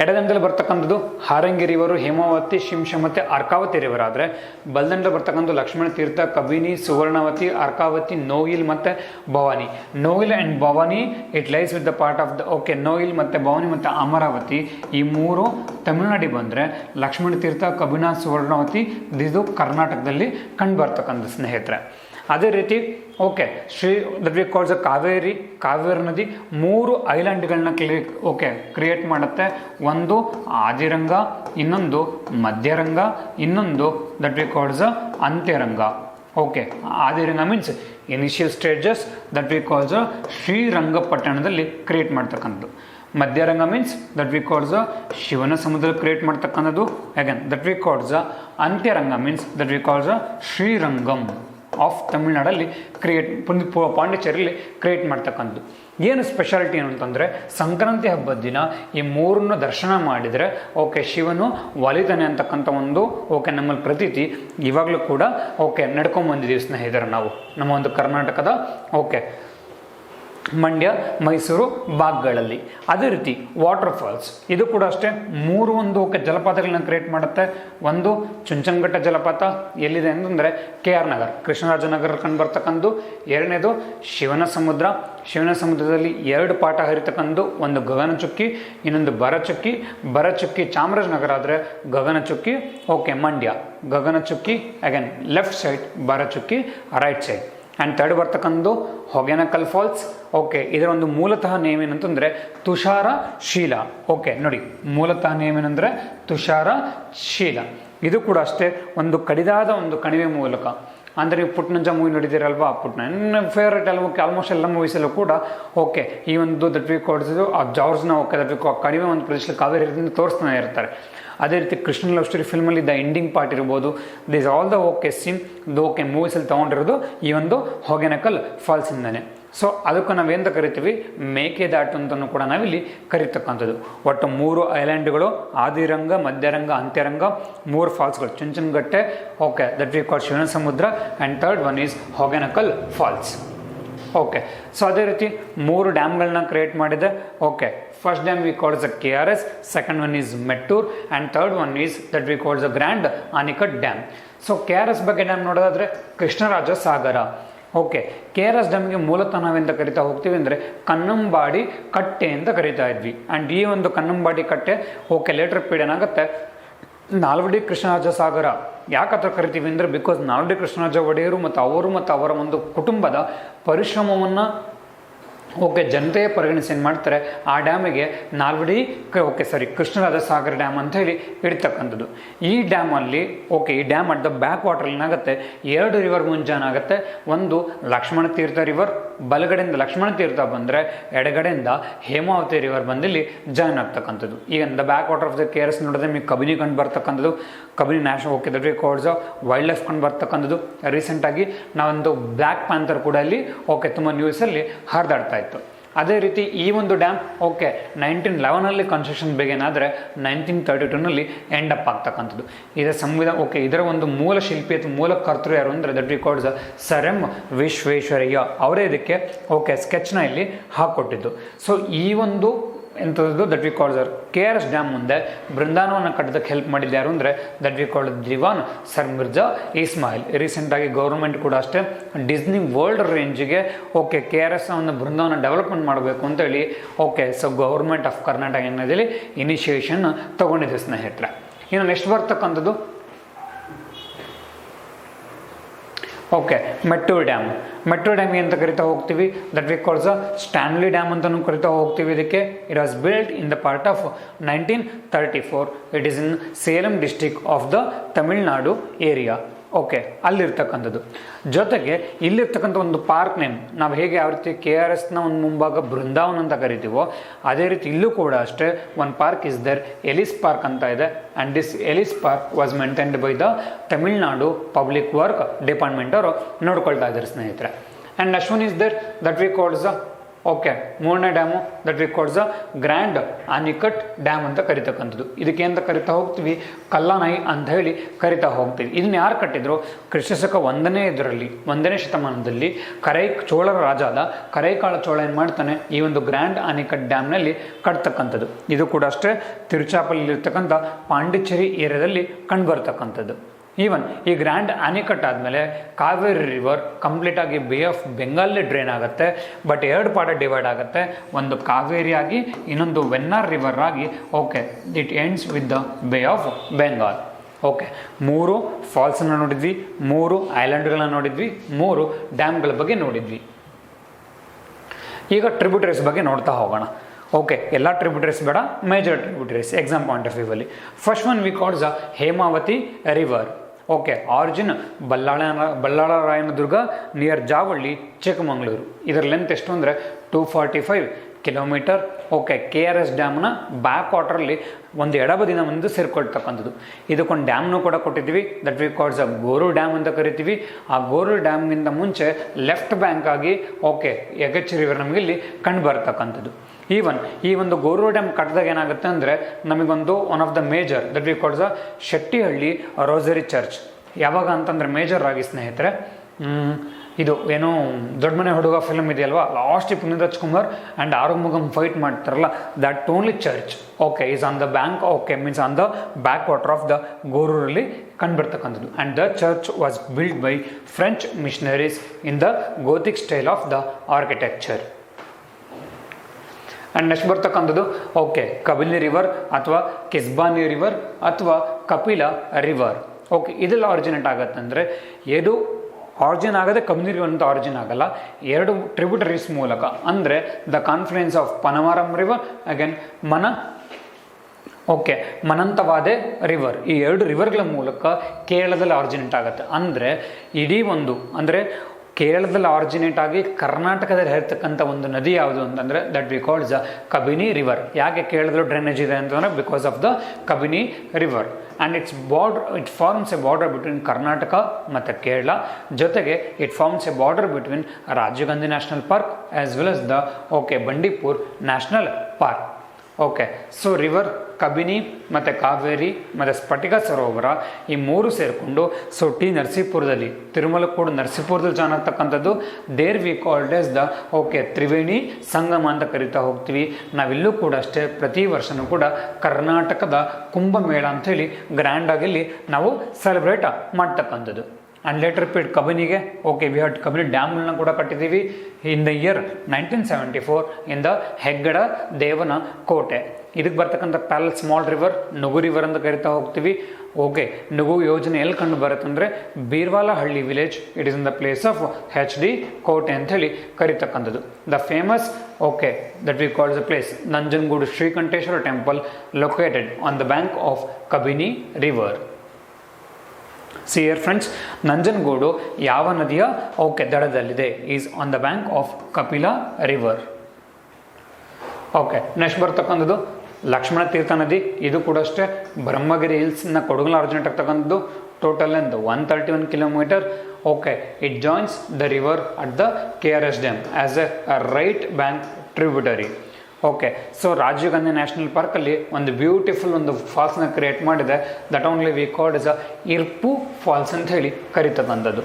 ಎಡದಂಡಲ್ಲಿ ಬರ್ತಕ್ಕಂಥದ್ದು ಹಾರಂಗಿ ರಿವರು ಹೇಮಾವತಿ ಶಿಂಶ ಮತ್ತು ಅರ್ಕಾವತಿ ರಿವರ್ ಆದರೆ ಬಲದಂಡ ಬರ್ತಕ್ಕಂಥ ಲಕ್ಷ್ಮಣ ತೀರ್ಥ, ಕಬಿನಿ, ಸುವರ್ಣಾವತಿ, ಅರ್ಕಾವತಿ, ನೋಯಿಲ್ ಮತ್ತು Bhavani. Noyil and Bhavani it lies with the part of the okay Noyil ಮತ್ತು ಭವಾನಿ ಮತ್ತು ಅಮರಾವತಿ, ಈ ಮೂರು ತಮಿಳುನಾಡಿಗೆ ಬಂದರೆ ಲಕ್ಷ್ಮಣ ತೀರ್ಥ, ಕಬಿನ, ಸುವರ್ಣಾವತಿ, ಇದು ಕರ್ನಾಟಕದಲ್ಲಿ ಕಂಡು ಬರ್ತಕ್ಕಂಥ ಸ್ನೇಹಿತರೆ. ಅದೇ ರೀತಿ okay Shri that we calls Kaveri Kaveri ನದಿ ಮೂರು ಐಲ್ಯಾಂಡ್ಗಳನ್ನ ಕ್ಲಿ ಓಕೆ ಕ್ರಿಯೇಟ್ ಮಾಡುತ್ತೆ ಒಂದು ಆದಿರಂಗ ಇನ್ನೊಂದು ಮಧ್ಯರಂಗ ಇನ್ನೊಂದು that we calls uh Antyaranga okay Adiranga means initial stages that we calls uh ಶ್ರೀರಂಗಪಟ್ಟಣದಲ್ಲಿ create ಮಾಡ್ತಕ್ಕಂಥದ್ದು Madhyaranga means that we calls uh Shivana Samudra create ಮಾಡ್ತಕ್ಕಂಥದ್ದು again that we calls Antyaranga means that we calls Srirangam of ತಮಿಳ್ನಾಡಲ್ಲಿ create ಪಾಂಡಿಚೇರಿಯಲ್ಲಿ create ಮಾಡ್ತಕ್ಕಂಥದ್ದು. ಏನು ಸ್ಪೆಷಾಲಿಟಿ ಏನು ಅಂತಂದರೆ, ಸಂಕ್ರಾಂತಿ ಹಬ್ಬದ ದಿನ ಈ ಮೂರನ್ನು ದರ್ಶನ ಮಾಡಿದರೆ, ಓಕೆ, ಶಿವನು ಒಲಿತಾನೆ ಅಂತಕ್ಕಂಥ ಒಂದು, ಓಕೆ, ನಮ್ಮಲ್ಲಿ ಪ್ರತೀತಿ, ಇವಾಗಲೂ ಕೂಡ, ಓಕೆ, ನಡ್ಕೊಂಬಂದಿದ್ದೀವಿ ಸ್ನೇಹಿತರೆ ನಾವು, ನಮ್ಮ ಒಂದು ಕರ್ನಾಟಕದ, ಓಕೆ ಮಂಡ್ಯ, ಮೈಸೂರು ಭಾಗಗಳಲ್ಲಿ ಅದೇ ರೀತಿ ವಾಟರ್ ಫಾಲ್ಸ್ ಇದು ಕೂಡ ಅಷ್ಟೇ. ಮೂರು ಒಂದು ಜಲಪಾತಗಳನ್ನ ಕ್ರಿಯೇಟ್ ಮಾಡುತ್ತೆ. ಒಂದು ಚುಂಚನಘಟ್ಟ ಜಲಪಾತ. ಎಲ್ಲಿದೆ ಅಂತಂದರೆ ಕೆ ಆರ್ ನಗರ್ ಕೃಷ್ಣರಾಜನಗರ ಕಂಡು ಬರ್ತಕ್ಕಂಥದ್ದು ಎರಡನೇದು ಶಿವನ ಸಮುದ್ರ. ಶಿವನ ಸಮುದ್ರದಲ್ಲಿ ಎರಡು ಪಾಠ ಹರಿತಕ್ಕಂಥದ್ದು ಒಂದು ಗಗನಚುಕ್ಕಿ, ಇನ್ನೊಂದು ಬರಚುಕ್ಕಿ ಬರಚುಕ್ಕಿ ಚಾಮರಾಜನಗರ ಆದರೆ Gaganachukki, okay, Mandya. Gaganachukki again left side Barachukki right side and third ಬರ್ತಕ್ಕಂಥದ್ದು ಹೊಗೆನಕಲ್ ಫಾಲ್ಸ್ ಓಕೆ ಇದರ ಒಂದು ಮೂಲತಃ ನೇಮ್ ಏನಂತಂದರೆ ತುಷಾರ ಶೀಲ. ಓಕೆ ನೋಡಿ, ಮೂಲತಃ ನೇಮ್ ಏನಂದರೆ ತುಷಾರ ಶೀಲ. ಇದು ಕೂಡ ಅಷ್ಟೇ ಒಂದು ಕಡಿದಾದ ಒಂದು ಕಣಿವೆ ಮೂಲಕ. ಅಂದರೆ ನೀವು ಪುಟ್ನಂಜ ಮೂವಿ ನೋಡಿದ್ದೀರಲ್ವಾ? ಪುಟ್ನ. ನನ್ನ ಫೇವ್ರೇಟ್ ಎಲ್ಲ ಆಲ್ಮೋಸ್ಟ್ ಎಲ್ಲ ಮೂವೀಸಲ್ಲೂ ಕೂಡ ಓಕೆ ಈ ಒಂದು ದಟ್ ವಿ ಕೊಡಿಸಿದ್ರು ಆ ಜಾರ್ಜ್ನ ಓಕೆ ದಟ್ ವಿ ಕಡಿಮೆ ಒಂದು ಪ್ರದೇಶದಲ್ಲಿ ಕಾವೇರಿ ರೀತಿಯಿಂದ ತೋರಿಸ್ತಾನೆ ಇರ್ತಾರೆ. ಅದೇ ರೀತಿ ಕೃಷ್ಣ ಲವ್ ಸ್ಟೋರಿ ಫಿಲ್ಮಲ್ಲಿ ದ ಎಂಡಿಂಗ್ ಪಾರ್ಟ್ ಇರ್ಬೋದು. This all the okay scene the okay ಮೂವೀಸಲ್ಲಿ ತೊಗೊಂಡಿರೋದು ಈ ಒಂದು ಹೊಗೆನಕಲ್ ಫಾಲ್ಸಿಂದನೇ ಸೊ ಅದಕ್ಕೆ ನಾವೇಂತ ಕರಿತೀವಿ? ಮೇಕೆದಾಟು ಅಂತಲೂ ಕೂಡ ನಾವಿಲ್ಲಿ ಕರಿತಕ್ಕಂಥದ್ದು. ಒಟ್ಟು ಮೂರು ಐಲ್ಯಾಂಡ್ಗಳು, ಆದಿರಂಗ, ಮಧ್ಯರಂಗ, ಅಂತ್ಯರಂಗ, ಮೂರು ಫಾಲ್ಸ್ಗಳು. Chunchanagatte, okay that we call Shivana Samudra and third one is Hogenakal falls okay so ಅದೇ ರೀತಿ ಮೂರು ಡ್ಯಾಮ್ಗಳನ್ನ ಕ್ರಿಯೇಟ್ ಮಾಡಿದೆ. Okay first dam we calls the K R S second one is Mettur and third one is that we calls the grand anicut dam so K R S ಬಗ್ಗೆ ಡ್ಯಾಮ್ ನೋಡೋದಾದ್ರೆ Krishnaraja Sagara. Okay, K R S ಡ್ಯಾಮ್ಗೆ ಮೂಲತಃ ನಾವೆಂತ ಕರಿತಾ ಹೋಗ್ತೀವಿ ಅಂದರೆ ಕನ್ನಂಬಾಡಿ ಕಟ್ಟೆ ಅಂತ ಕರಿತಾ ಇದ್ವಿ. ಆ್ಯಂಡ್ ಈ ಒಂದು ಕನ್ನಂಬಾಡಿ ಕಟ್ಟೆ, ಓಕೆ ಲೇಟರ್ ಪೀಡ್ ಏನಾಗುತ್ತೆ? ನಾಲ್ವಡಿ ಕೃಷ್ಣರಾಜ ಸಾಗರ. ಯಾಕತ್ರ ಕರಿತೀವಿ ಅಂದರೆ ಬಿಕಾಸ್ ನಾಲ್ವಡಿ ಕೃಷ್ಣರಾಜ ಒಡೆಯರು ಮತ್ತು ಅವರು ಮತ್ತು ಅವರ ಒಂದು ಕುಟುಂಬದ ಪರಿಶ್ರಮವನ್ನು ಓಕೆ ಜನತೆಯ ಪರಿಗಣಿಸಿ ಏನು ಮಾಡ್ತಾರೆ? ಆ ಡ್ಯಾಮಿಗೆ Nalvadi okay sorry Krishnaraja Sagar dam ಅಂತ ಹೇಳಿ ಇಡ್ತಕ್ಕಂಥದ್ದು ಈ ಡ್ಯಾಮಲ್ಲಿ, ಓಕೆ, ಈ dam at the back water ಏನಾಗುತ್ತೆ? ಎರಡು ರಿವರ್ ಮುಂಜಾನಾಗುತ್ತೆ ಒಂದು ಲಕ್ಷ್ಮಣ ತೀರ್ಥ ರಿವರ್ ಬಲಗಡೆಯಿಂದ ಲಕ್ಷ್ಮಣ ತೀರ್ಥ ಬಂದರೆ ಎಡಗಡೆಯಿಂದ ಹೇಮಾವತಿ ರಿವರ್ ಬಂದಿಲ್ಲಿ ಜಾಯ್ನ್ ಆಗ್ತಕ್ಕಂಥದ್ದು. ಈಗ the back water of the K R S ನೋಡಿದ್ರೆ ನಿಮಗೆ ಕಬಿನಿ ಕಂಡು ಬರ್ತಕ್ಕಂಥದ್ದು. Kabini national okay that records wild life ಕಂಡು ಬರ್ತಕ್ಕಂಥದ್ದು. ರೀಸೆಂಟಾಗಿ ನಾವೊಂದು ಬ್ಲ್ಯಾಕ್ ಪ್ಯಾಂಥರ್ ಕೂಡ ಅಲ್ಲಿ, ಓಕೆ, ತುಂಬ ನ್ಯೂಸಲ್ಲಿ ಹರಿದಾಡ್ತಾ ಇತ್ತು ಅದೇ ರೀತಿ ಈ ಒಂದು ಡ್ಯಾಮ್ ಓಕೆ ನೈನ್ಟೀನ್ ಲೆವೆನಲ್ಲಿ ಕನ್ಸ್ಟ್ರಕ್ಷನ್ ಬೇಗೇನಾದರೆ ನೈನ್ಟೀನ್ ತರ್ಟಿ ಟೂನಲ್ಲಿ ಎಂಡ್ ಅಪ್ ಆಗ್ತಕ್ಕಂಥದ್ದು. ಇದರ ಸಂವಿಧಾನ ಓಕೆ ಇದರ ಒಂದು ಮೂಲ ಶಿಲ್ಪಿ ಅಥವಾ ಮೂಲ ಕರ್ತೃ ಯಾರು ಅಂದರೆ that records sir M Visvesvaraya. ಅವರೇ ಇದಕ್ಕೆ ಓಕೆ ಸ್ಕೆಚ್ನ ಇಲ್ಲಿ ಹಾಕ್ಕೊಟ್ಟಿದ್ದು ಸೊ ಈ ಒಂದು ಎಂಥದ್ದು that we call sir K R S dam ಮುಂದೆ ಬೃಂದಾವನವನ್ನು ಕಟ್ಟೋದಕ್ಕೆ ಹೆಲ್ಪ್ ಮಾಡಿದ್ದು ಯಾರು ಅಂದರೆ that we call Dewan sir Mirza Ismail. ರೀಸೆಂಟಾಗಿ ಗೌರ್ಮೆಂಟ್ ಕೂಡ ಅಷ್ಟೇ ಡಿಸ್ನಿ ವರ್ಲ್ಡ್ ರೇಂಜಿಗೆ ಓಕೆ ಕೆ ಆರ್ ಎಸ್ ಒಂದು ಬೃಂದಾವನ ಡೆವಲಪ್ಮೆಂಟ್ ಮಾಡಬೇಕು ಅಂತೇಳಿ okay so government of Karnataka ಏನದಲ್ಲಿ initiation ತಗೊಂಡಿದೆ ಸ್ನೇಹಿತರೆ. ಇನ್ನು ನೆಕ್ಸ್ಟ್ ಬರ್ತಕ್ಕಂಥದ್ದು okay Mettur dam Mettur dam ಅಂತ ಕರಿತಾ ಹೋಗ್ತೀವಿ? That we calls Stanley dam ಅಂತಲೂ ಕರಿತಾ ಹೋಗ್ತೀವಿ ಇದಕ್ಕೆ. It was built in the part of nineteen thirty four it is in Salem district of the Tamil Nadu area okay ಅಲ್ಲಿರ್ತಕ್ಕಂಥದ್ದು. ಜೊತೆಗೆ ಇಲ್ಲಿರ್ತಕ್ಕಂಥ ಒಂದು ಪಾರ್ಕ್ ನೇಮ್ ನಾವು ಹೇಗೆ ಯಾವ ರೀತಿ ಕೆ ಆರ್ ಎಸ್ನ ಒಂದು ಮುಂಭಾಗ ಬೃಂದಾವನ್ ಅಂತ ಕರಿತೀವೋ, ಅದೇ ರೀತಿ ಇಲ್ಲೂ ಕೂಡ ಅಷ್ಟೇ ಒಂದು park is there Ellis park ಅಂತ ಇದೆ. And this Ellis park was maintained by the Tamil Nadu public work department ಅವರು ನೋಡ್ಕೊಳ್ತಾ ಇದ್ದಾರೆ ಸ್ನೇಹಿತರೆ. And Ashwin is there that we calls the okay, ಮೂರನೇ dam that records the grand anicut dam ಅಂತ ಕರಿತಕ್ಕಂಥದ್ದು. ಇದಕ್ಕೆ ಅಂತ ಕರಿತಾ ಹೋಗ್ತೀವಿ? ಕಲ್ಲಾನಾಯಿ ಅಂತ ಹೇಳಿ ಕರಿತಾ ಹೋಗ್ತೀವಿ. ಇದನ್ನ ಯಾರು ಕಟ್ಟಿದ್ರು? ಕ್ರಿಸ್ತಶಕ ಒಂದನೇ ಇದರಲ್ಲಿ, ಒಂದನೇ ಶತಮಾನದಲ್ಲಿ ಕರೈ ಚೋಳರ ರಾಜ ಆದ. ಕರೈಕಾಳ ಚೋಳ ಏನು ಮಾಡ್ತಾನೆ? ಈ ಒಂದು ಗ್ರ್ಯಾಂಡ್ ಆನಿಕಟ್ ಡ್ಯಾಮ್ನಲ್ಲಿ ಕಟ್ತಕ್ಕಂಥದ್ದು. ಇದು ಕೂಡ ಅಷ್ಟೇ ತಿರುಚಾಪಲ್ಲಿರ್ತಕ್ಕಂಥ ಪಾಂಡಿಚೇರಿ ಏರಿಯಾದಲ್ಲಿ ಕಂಡುಬರ್ತಕ್ಕಂಥದ್ದು ಈವನ್ ಈ ಗ್ರ್ಯಾಂಡ್ ಆನಿಕಟ್ ಆದಮೇಲೆ ಕಾವೇರಿ ರಿವರ್ ಕಂಪ್ಲೀಟಾಗಿ ಬೇ ಆಫ್ ಬೆಂಗಾಲಲ್ಲಿ ಡ್ರೈನ್ ಆಗುತ್ತೆ. ಬಟ್ ಎರಡು ಪಾರ್ಟ್ ಡಿವೈಡ್ ಆಗುತ್ತೆ. ಒಂದು ಕಾವೇರಿ ಆಗಿ, ಇನ್ನೊಂದು ವೆನ್ನಾರ್ ರಿವರ್ ಆಗಿ. Okay it ends with the bay of Bengal okay ಮೂರು ಫಾಲ್ಸನ್ನು ನೋಡಿದ್ವಿ, ಮೂರು ಐಲ್ಯಾಂಡ್ಗಳನ್ನ ನೋಡಿದ್ವಿ, ಮೂರು ಡ್ಯಾಮ್ಗಳ ಬಗ್ಗೆ ನೋಡಿದ್ವಿ. ಈಗ ಟ್ರಿಬ್ಯೂಟರೀಸ್ ಬಗ್ಗೆ ನೋಡ್ತಾ ಹೋಗೋಣ. ಓಕೆ ಎಲ್ಲ ಟ್ರಿಬ್ಯೂಟರೀಸ್ ಬೇಡ major tributaries exam point of ವ್ಯೂವಲ್ಲಿ first one we calls uh Hemavathi river okay, origin Ballala Ballalarayanadurga near Javalli, Chikkamagaluru. ಇದರ ಲೆಂತ್ ಎಷ್ಟು ಅಂದರೆ two forty five kilometer okay K R S ಡ್ಯಾಮ್ನ back ವಾಟ್ರಲ್ಲಿ ಒಂದು ಎಡಬದಿನ ಒಂದು ಸೇರ್ಕೊಳ್ತಕ್ಕಂಥದ್ದು. ಇದಕ್ಕೊಂದು ಡ್ಯಾಮ್ನು ಕೂಡ ಕೊಟ್ಟಿದ್ದೀವಿ. That we calls uh Goru dam ಅಂತ ಕರಿತೀವಿ. ಆ ಗೋರು ಡ್ಯಾಮ್ಗಿಂತ ಮುಂಚೆ ಲೆಫ್ಟ್ ಬ್ಯಾಂಕ್ ಆಗಿ, ಓಕೆ ಯಗಚ್ ರಿವರ್ ನಮಗೆ ಇಲ್ಲಿ ಕಂಡು ಬರ್ತಕ್ಕಂಥದ್ದು. ಈವನ್ ಈ ಒಂದು ಗೋರೂರು ಡ್ಯಾಮ್ ಕಟ್ಟಿದಾಗ ಏನಾಗುತ್ತೆ ಅಂದರೆ ನಮಗೊಂದು one of the major that we calls uh Shettihalli rosary church ಯಾವಾಗ ಅಂತಂದರೆ ಮೇಜರ್ ಆಗಿ ಸ್ನೇಹಿತರೆ ಇದು ಏನೋ ದೊಡ್ಡ ಮನೆ ಹುಡುಗ ಫಿಲಮ್ ಇದೆಯಲ್ವಾ? Last Puneeth Rajkumar and Arumugam fight ಮಾಡ್ತಾರಲ್ಲ that only church okay is on the bank okay means on the back water of the ಗೋರೂರಲ್ಲಿ ಕಂಡುಬರ್ತಕ್ಕಂಥದ್ದು. And the church was build by French missionaries in the Gothic style of the architecture and next ಬರ್ತಕ್ಕಂಥದ್ದು ಓಕೆ ಕಬಿನಿ ರಿವರ್ ಅಥವಾ ಕಿಸ್ಬಾನಿ ರಿವರ್ ಅಥವಾ ಕಪಿಲ ರಿವರ್ ಓಕೆ ಇದೆಲ್ಲ ಆರಿಜಿನೇಟ್ ಆಗುತ್ತೆ ಅಂದರೆ ಇದು ಆರಿಜಿನ್ ಆಗದೆ ರಿವರ್ ಅಂತ ಆರಿಜಿನ್ ಆಗಲ್ಲ. ಎರಡು ಟ್ರಿಬ್ಯೂಟರೀಸ್ ಮೂಲಕ. ಅಂದರೆ the confluence of Panavaram river again ಮನ ಓಕೆ ಮನಂತವಾದೆ ರಿವರ್ ಈ ಎರಡು ರಿವರ್ಗಳ ಮೂಲಕ ಕೇರಳದಲ್ಲಿ ಆರಿಜಿನೇಟ್ ಆಗುತ್ತೆ. ಅಂದರೆ, ಇಡೀ ಒಂದು, ಅಂದರೆ ಕೇರಳದಲ್ಲಿ ಆರಿಜಿನೇಟ್ ಆಗಿ ಕರ್ನಾಟಕದಲ್ಲಿ ಹರಿತಕ್ಕಂಥ ಒಂದು ನದಿ ಯಾವುದು ಅಂತಂದರೆ that we calls Kabini river ಯಾಕೆ ಕೇರಳದಲ್ಲೂ ಡ್ರೈನೇಜ್ ಇದೆ ಅಂತಂದರೆ because of the Kabini river and its border it forms a border between Karnataka ಮತ್ತು ಕೇರಳ ಜೊತೆಗೆ it forms a border between Rajiv Gandhi National Park as well as the okay Bandipur National Park okay so river Kabini ಮತ್ತು ಕಾವೇರಿ ಮತ್ತು ಸ್ಫಟಿಕ ಸರೋವರ ಈ ಮೂರು ಸೇರಿಕೊಂಡು ಸೊ ಟಿ ನರಸೀಪುರದಲ್ಲಿ ತಿರುಮಲಕೋಡು ನರಸೀಪುರದಲ್ಲಿ ಜಾನ್ ಆಗ್ತಕ್ಕಂಥದ್ದು there we called as the okay Triveni Sangama ಅಂತ ಕರಿತಾ ಹೋಗ್ತೀವಿ. ನಾವಿಲ್ಲೂ ಕೂಡ ಅಷ್ಟೇ, ಪ್ರತಿ ವರ್ಷನೂ ಕೂಡ ಕರ್ನಾಟಕದ ಕುಂಭಮೇಳ ಅಂಥೇಳಿ ಗ್ರ್ಯಾಂಡಾಗಿ ಇಲ್ಲಿ ನಾವು ಸೆಲೆಬ್ರೇಟ್ ಮಾಡ್ತಕ್ಕಂಥದ್ದು. ಆ್ಯಂಡ್ ಲೆಟ್ ರಿಪೀಟ್ ಕಬಿನಿಗೆ ಓಕೆ ವಿ ಹಟ್ ಕಬಿನಿ ಡ್ಯಾಮ್ಗಳನ್ನ ಕೂಡ ಕಟ್ಟಿದ್ದೀವಿ. In the year nineteen seventy four in the Heggada Devana Kote ಇದಕ್ಕೆ ಬರ್ತಕ್ಕಂಥ ಪ್ಯಾಲ್ ಸ್ಮಾಲ್ ರಿವರ್ ನುಗು ರಿವರ್ ಅಂತ ಕರಿತಾ ಹೋಗ್ತೀವಿ. ಓಕೆ ನುಗು ಯೋಜನೆ ಎಲ್ಲಿ ಕಂಡು ಬರುತ್ತೆ ಅಂದರೆ Beervalahalli village it is in the place of H D Kote ಅಂತ ಹೇಳಿ ಕರಿತಕ್ಕಂಥದ್ದು. The famous okay that we calls the place Nanjangud Srikanteshwara temple located on the bank of Kabini river see here friends Nanjangud ಯಾವ ನದಿಯ okay ದಡದಲ್ಲಿದೆ is on the bank of Kapila river okay next ಬರ್ತಕ್ಕಂಥದ್ದು ಲಕ್ಷ್ಮಣ ತೀರ್ಥ ನದಿ ಇದು ಕೂಡ ಅಷ್ಟೇ ಬ್ರಹ್ಮಗಿರಿ ಹಿಲ್ಸ್ನ ಕೊಡಗಲ ಆರ್ಜಿನೇಟ್ ಆಗ್ತಕ್ಕಂಥದ್ದು total length one thirty one kilometer okay it joins the river at the K R S dam as a right bank tributary okay so Rajiv Gandhi National ಪಾರ್ಕಲ್ಲಿ ಒಂದು ಬ್ಯೂಟಿಫುಲ್ ಒಂದು ಫಾಲ್ಸ್ನ ಕ್ರಿಯೇಟ್ ಮಾಡಿದೆ. That only we called is uh Irpu falls ಅಂತ ಹೇಳಿ ಕರಿತಕ್ಕಂಥದ್ದು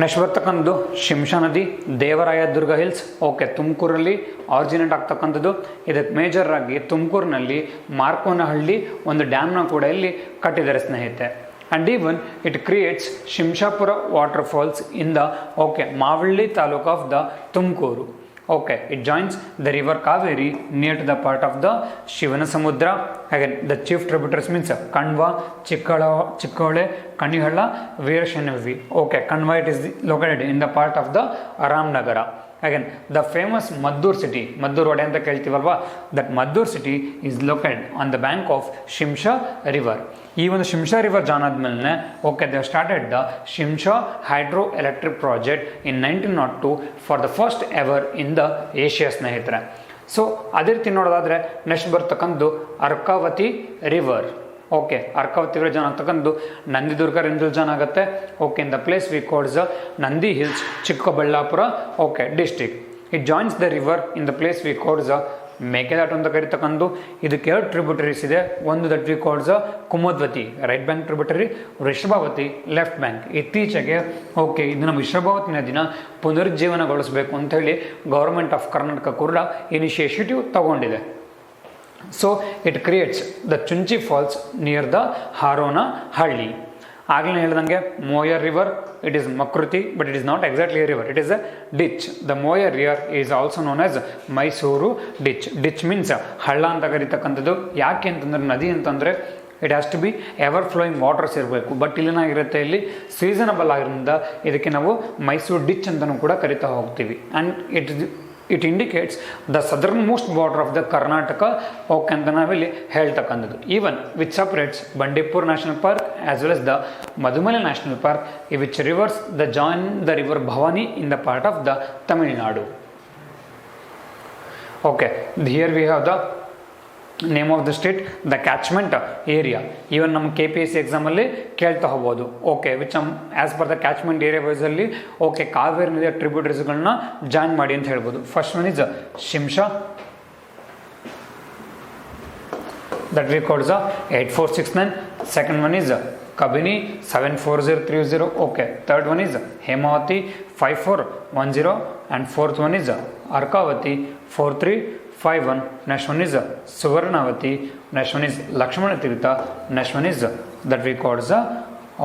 ನೆಕ್ಸ್ಟ್ ಬರ್ತಕ್ಕಂಥದ್ದು ಶಿಂಷಾ ನದಿ ದೇವರಾಯದುರ್ಗ ಹಿಲ್ಸ್ ಓಕೆ ತುಮಕೂರಲ್ಲಿ ಆರಿಜಿನೇಟ್ ಆಗ್ತಕ್ಕಂಥದ್ದು. ಇದಕ್ಕೆ ಮೇಜರ್ ಆಗಿ ತುಮಕೂರಿನಲ್ಲಿ ಮಾರ್ಕೋನಹಳ್ಳಿ ಒಂದು ಡ್ಯಾಮ್ನ ಕೂಡ ಇಲ್ಲಿ ಕಟ್ಟಿದ್ದಾರೆ ಸ್ನೇಹಿತೆ and even it creates Shimshapura water falls in the okay Mavalli taluk of the Tumakuru. Okay, it joins the river Kaveri near to the part of the Shivanasamudra. Again, the chief tributaries means Kanva, Chikkala, Chikkole, Kanihalla, Veershanavi. Okay, Kanva it is located in the part of the aram nagara again the famous Maddur city Maddur vada ಅಂತ ಕೇಳ್ತೀವಲ್ವಾ? That Maddur city is located on the bank of Shimsha river ಈ ಒಂದು ಶಿಂಷಾ ರಿವರ್ ಜಾನ್ ಆದ್ಮೇಲೆ okay they started the Shimsha hydro electric project in nineteen naught two for the first ever in the Asia ಸ್ನೇಹಿತರೆ. ಸೊ ಅದೇ ರೀತಿ ನೋಡೋದಾದರೆ ನೆಕ್ಸ್ಟ್ ಬರ್ತಕ್ಕಂಥದ್ದು Arkavathi river okay Arkavathi river ಅಂತಕ್ಕಂಥದ್ದು ನಂದಿದುರ್ಗ ರೇಂಜಲ್ ಆಗುತ್ತೆ. Okay in the place we calls Nandi hills Chikkaballapura okay district it joins the river in the place we calls Mekedatu ಅಂತ ಕರಿತಕ್ಕಂಥದ್ದು ಇದಕ್ಕೆ ಎರಡು ಟ್ರಿಬ್ಯೂಟರೀಸ್ ಇದೆ. ಒಂದು that we calls Kumudvathi right bank tributary Vrishabhavathi left bank ಇತ್ತೀಚೆಗೆ ಓಕೆ ಇದನ್ನು ವಿಶ್ವಭಾವತಿನ ನದಿನ ಪುನರುಜ್ಜೀವನಗೊಳಿಸಬೇಕು ಅಂತ ಹೇಳಿ ಗೌರ್ಮೆಂಟ್ ಆಫ್ ಕರ್ನಾಟಕ ಕೂಡ ಇನಿಷಿಯೇಟಿವ್ ತಗೊಂಡಿದೆ. So it creates the Chunchi falls near the Haronahalli ಆಗಲೇ ಹೇಳ್ದಂಗೆ Moyar river it is ಮಕೃತಿ but it is not exactly river it is a ditch the Moyar river is also known as Mysuru ditch ditch means ಹಳ್ಳ ಅಂತ ಕರಿತಕ್ಕಂಥದ್ದು. ಯಾಕೆ ಅಂತಂದ್ರೆ, ನದಿ ಅಂತಂದರೆ it has to be ever flowing waters ಇರಬೇಕು. ಬಟ್ ಇಲ್ಲೇನಾಗಿರುತ್ತೆ ಇಲ್ಲಿ ಸೀಸನಬಲ್ ಆಗಿರೋದ್ರಿಂದ ಇದಕ್ಕೆ ನಾವು ಮೈಸೂರು ಡಿಚ್ ಅಂತಲೂ ಕೂಡ ಕರಿತಾ ಹೋಗ್ತೀವಿ. And it it indicates the southernmost border of the Karnataka okay ಅಂತ ನಾವಿಲ್ಲಿ ಹೇಳ್ತಕ್ಕಂಥದ್ದು even which separates Bandipur National Park as well as the Mudumalai National Park which rivers the join the river Bhavani in the part of the Tamil Nadu okay here we have the name of the state the catchment area even ನಮ್ಮ ಕೆ ಪಿ ಎಸ್ ಸಿ ಎಕ್ಸಾಮಲ್ಲಿ ಕೇಳ್ತಾ ಹೋಗ್ಬೋದು. Okay which um as per the catchment area ವೈಸಲ್ಲಿ okay Kaveri ನದಿಯ ಟ್ರಿಬ್ಯೂಟರೀಸ್ಗಳನ್ನ ಜಾಯಿನ್ ಮಾಡಿ ಅಂತ ಹೇಳ್ಬೋದು. First one is Shimsha that records eight four six nine second one is Kabini seven four zero three zero okay third one is Hemavati five four one zero and fourth one is Arkavathi four three five one next one is Suvarnavathi next one is Lakshmana Tirtha next one is that we calls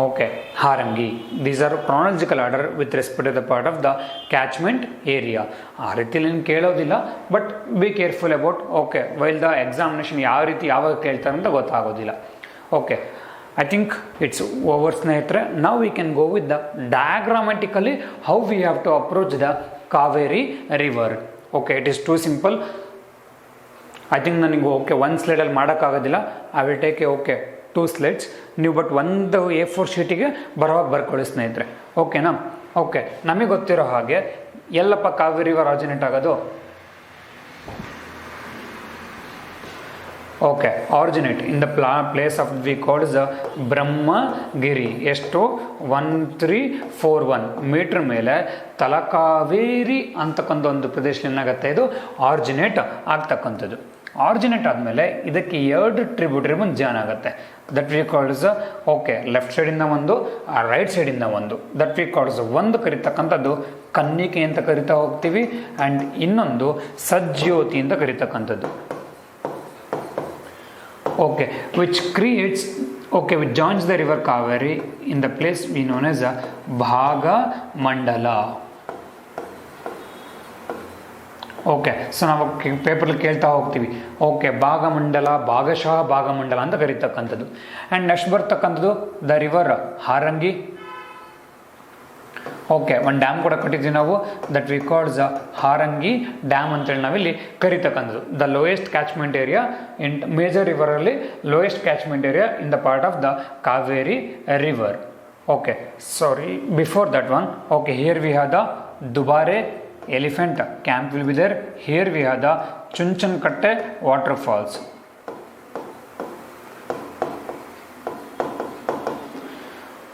okay Harangi these are chronological order with respect to the part of the catchment area ಆ ರೀತಿಯಲ್ಲಿ ನೀನು ಕೇಳೋದಿಲ್ಲ but be careful about okay while the examination ಯಾವ ರೀತಿ ಯಾವಾಗ ಕೇಳ್ತಾರೆ ಅಂತ ಗೊತ್ತಾಗೋದಿಲ್ಲ okay I think it's over ಸ್ನೇಹಿತರೆ ನಾವು we can go with the diagrammatically how we have to approach the Kaveri river okay it is too simple I think ನನಗೆ ಓಕೆ ಒನ್ ಸ್ಲೇಡಲ್ಲಿ ಮಾಡೋಕ್ಕಾಗೋದಿಲ್ಲ. I will take a okay two slides ನೀವು ಬಟ್ ಒಂದು ಎ ಫೋರ್ ಶೀಟಿಗೆ ಬರೋವಾಗ ಬರ್ಕೊಳ್ಳಿ ಸ್ನೇಹಿತರೆ. ಓಕೆನಾ ಓಕೆ ನಮಗೆ ಗೊತ್ತಿರೋ ಹಾಗೆ ಎಲ್ಲಪ್ಪ ಕಾವೇರಿ ಆರ್ಜಿನೇಟ್ ಆಗೋದು okay originate in the ಪ್ಲಾ place of we calls Brahmagiri ಎಷ್ಟು one three four one meter ಮೇಲೆ ತಲಕಾವೇರಿ ಅಂತಕ್ಕಂಥ ಒಂದು ಪ್ರದೇಶ ಏನಾಗುತ್ತೆ ಇದು? ಆರ್ಜಿನೇಟ್ ಆಗ್ತಕ್ಕಂಥದ್ದು. ಆರ್ಜಿನೇಟ್ ಆದಮೇಲೆ ಇದಕ್ಕೆ ಎರಡು ಟ್ರಿಬ್ಯೂಟರಿ ಬಂದು ಜಾನ್ ಆಗುತ್ತೆ. That we calls okay left ಸೈಡಿಂದ ಒಂದು ರೈಟ್ ಸೈಡಿಂದ ಒಂದು. ದಟ್ ವಿ ಕಾಲ್ಸ್ ಒಂದು ಕರಿತಕ್ಕಂಥದ್ದು, ಕನ್ನಿಕೆ ಅಂತ ಕರಿತಾ ಹೋಗ್ತೀವಿ ಆ್ಯಂಡ್ ಇನ್ನೊಂದು ಸಜ್ಜ್ಯೋತಿ ಅಂತ ಕರಿತಕ್ಕಂಥದ್ದು. Okay which creates okay which joins the river Kaveri in the place we known uh Bhaga mandala. Okay so ನಾವು ಪೇಪರಲ್ಲಿ ಕೇಳ್ತಾ ಹೋಗ್ತೀವಿ. ಓಕೆ ಭಾಗಮಂಡಲ, ಭಾಗಶಃ ಭಾಗಮಂಡಲ ಅಂತ ಕರೀತಕ್ಕಂಥದ್ದು. ಆ್ಯಂಡ್ ನೆಕ್ಸ್ಟ್ ಬರ್ತಕ್ಕಂಥದ್ದು ದ ರಿವರ್ ಹಾರಂಗಿ. ಓಕೆ ಒಂದು ಡ್ಯಾಮ್ ಕೂಡ ಕಟ್ಟಿದ್ವಿ ನಾವು. ದಟ್ ರಿಕಾರ್ಡ್ಸ್ ಹಾರಂಗಿ ಡ್ಯಾಮ್ ಅಂತೇಳಿ ನಾವಿಲ್ಲಿ ಕರಿತಕ್ಕಂಥದ್ದು. The lowest catchment area in major ರಿವರಲ್ಲಿ lowest catchment area in the part of the Kaveri river okay sorry before that one okay here we have the Dubare camp will be there. Here we have the Chunchanakatte water falls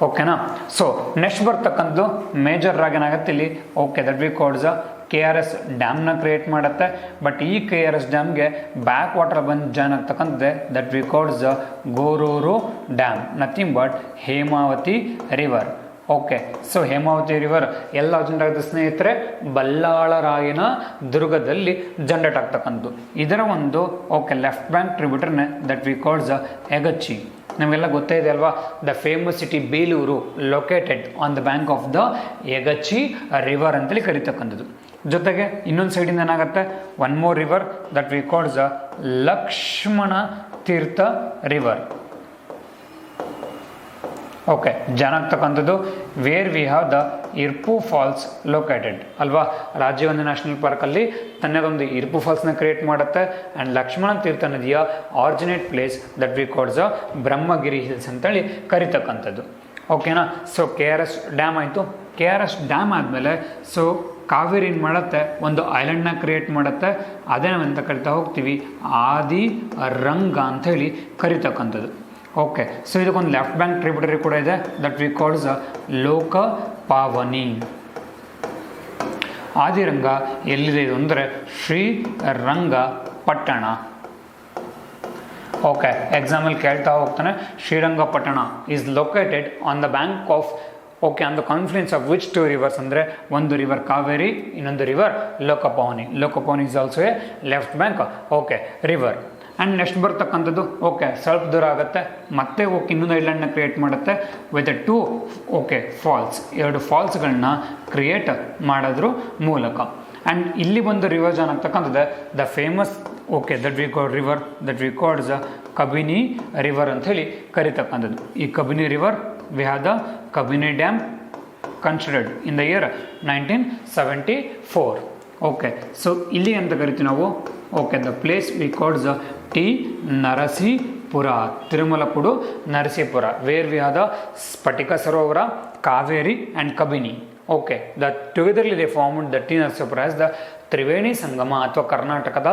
ಓಕೆನಾ ಸೊ ನೆಕ್ಸ್ಟ್ ಬರ್ತಕ್ಕಂಥದ್ದು ಮೇಜರ್ ಆಗಿ ಏನಾಗುತ್ತೆ ಇಲ್ಲಿ? Okay that we calls K R S ಡ್ಯಾಮ್ನ create ಮಾಡುತ್ತೆ. ಬಟ್ ಈ ಕೆ ಆರ್ ಎಸ್ ಡ್ಯಾಮ್ಗೆ ಬ್ಯಾಕ್ ವಾಟರ್ ಬಂದು join ಆಗ್ತಕ್ಕಂಥದ್ದೇ that we calls Gorur dam nothing but Hemavati river okay so Hemavati river ಎಲ್ಲ ಜನರ ಸ್ನೇಹಿತರೆ ಬಲ್ಲಾಳರಾಯನ ದುರ್ಗದಲ್ಲಿ ಜನರೇಟ್ ಆಗ್ತಕ್ಕಂಥದ್ದು ಇದರ ಒಂದು ಓಕೆ ಲೆಫ್ಟ್ ಬ್ಯಾಂಕ್ ಟ್ರಿಬ್ಯೂಟರ್ನೆ ದಟ್ ವಿ ಕಾಲ್ಸ್ ಎಗಚ್ಚಿ ನಮಗೆಲ್ಲ ಗೊತ್ತೇ ಇದೆ ಅಲ್ವಾ? The famous city Belur located on the bank of the Yagachi river ಅಂತೇಳಿ ಕರಿತಕ್ಕಂಥದ್ದು. ಜೊತೆಗೆ ಇನ್ನೊಂದು ಸೈಡಿಂದ ಏನಾಗುತ್ತೆ? One more river that we calls Lakshmana Tirtha river okay ತಕ್ಕಂಥದ್ದು where we have the Irpu falls located ಅಲ್ವಾ? ರಾಜೀವಗಾಂಧಿ ನ್ಯಾಷನಲ್ ಪಾರ್ಕಲ್ಲಿ ತನ್ನದೊಂದು ಇರ್ಪು ಫಾಲ್ಸ್ನ ಕ್ರಿಯೇಟ್ ಮಾಡುತ್ತೆ. ಆ್ಯಂಡ್ ಲಕ್ಷ್ಮಣ ತೀರ್ಥ ನದಿಯ originate place that we calls Brahmagiri hills ಅಂತೇಳಿ ಕರಿತಕ್ಕಂಥದ್ದು. ಓಕೆನಾ so K R S dam ಆಯಿತು. ಕೆ ಆರ್ ಎಸ್ ಡ್ಯಾಮ್ ಆದಮೇಲೆ ಸೊ ಕಾವೇರಿ ಏನು ಮಾಡುತ್ತೆ? ಒಂದು ಐಲ್ಯಾಂಡ್ನ ಕ್ರಿಯೇಟ್ ಮಾಡುತ್ತೆ. ಅದೇ ನಾವೆಂತ ಕರಿತಾ ಹೋಗ್ತೀವಿ. ಆದಿ ರಂಗ ಅಂತ ಹೇಳಿ ಕರಿತಕ್ಕಂಥದ್ದು. ಓಕೆ ಸೊ ಇದಕ್ಕೊಂದು ಲೆಫ್ಟ್ ಬ್ಯಾಂಕ್ ಟ್ರಿಬ್ಯೂಟರಿ ಕೂಡ ಇದೆ. That we calls Lokapavani Adiranga ಎಲ್ಲಿದೆ ಇದು ಅಂದರೆ ಶ್ರೀರಂಗ ಪಟ್ಟಣ ಓಕೆ ಎಕ್ಸಾಂಪಲ್ ಕೇಳ್ತಾ ಹೋಗ್ತಾನೆ. Srirangapatna is located on the bank of okay on the confluence of which two rivers ಅಂದರೆ ಒಂದು ರಿವರ್ ಕಾವೇರಿ, ಇನ್ನೊಂದು river Lokapavani. Lokapavani is also a left bank okay river and next ಬರ್ತಕ್ಕಂಥದ್ದು ಓಕೆ ಸ್ವಲ್ಪ ದೂರ ಆಗುತ್ತೆ, ಮತ್ತೆ ಓಕೆ ಇನ್ನೊಂದು ಐಲ್ಯಾಂಡ್ನ ಕ್ರಿಯೇಟ್ ಮಾಡುತ್ತೆ. ವಿತ್ ಟೂ ಓಕೆ ಫಾಲ್ಸ್ ಎರಡು ಫಾಲ್ಸ್ಗಳನ್ನ ಕ್ರಿಯೇಟ್ ಮಾಡೋದ್ರ ಮೂಲಕ. ಆ್ಯಂಡ್ ಇಲ್ಲಿ ಬಂದು rivers ಏನಾಗ್ತಕ್ಕಂಥದ್ದು the famous okay that record river that records Kabini river ಅಂತ ಹೇಳಿ ಕರಿತಕ್ಕಂಥದ್ದು. ಈ Kabini river we have the Kabini dam considered in the year nineteen seventy four okay so ಇಲ್ಲಿ ಅಂತ ಕರಿತೀವಿ ನಾವು? Okay the place we calls T Narasipura Tirumalapudu Narasipura where we ಆದ Sphatika Sarovara Kaveri and Kabini okay the ಟುಗೆದರ್ಲಿ they formed the T Narasipura as the Triveni Sangama ಅಥವಾ ಕರ್ನಾಟಕದ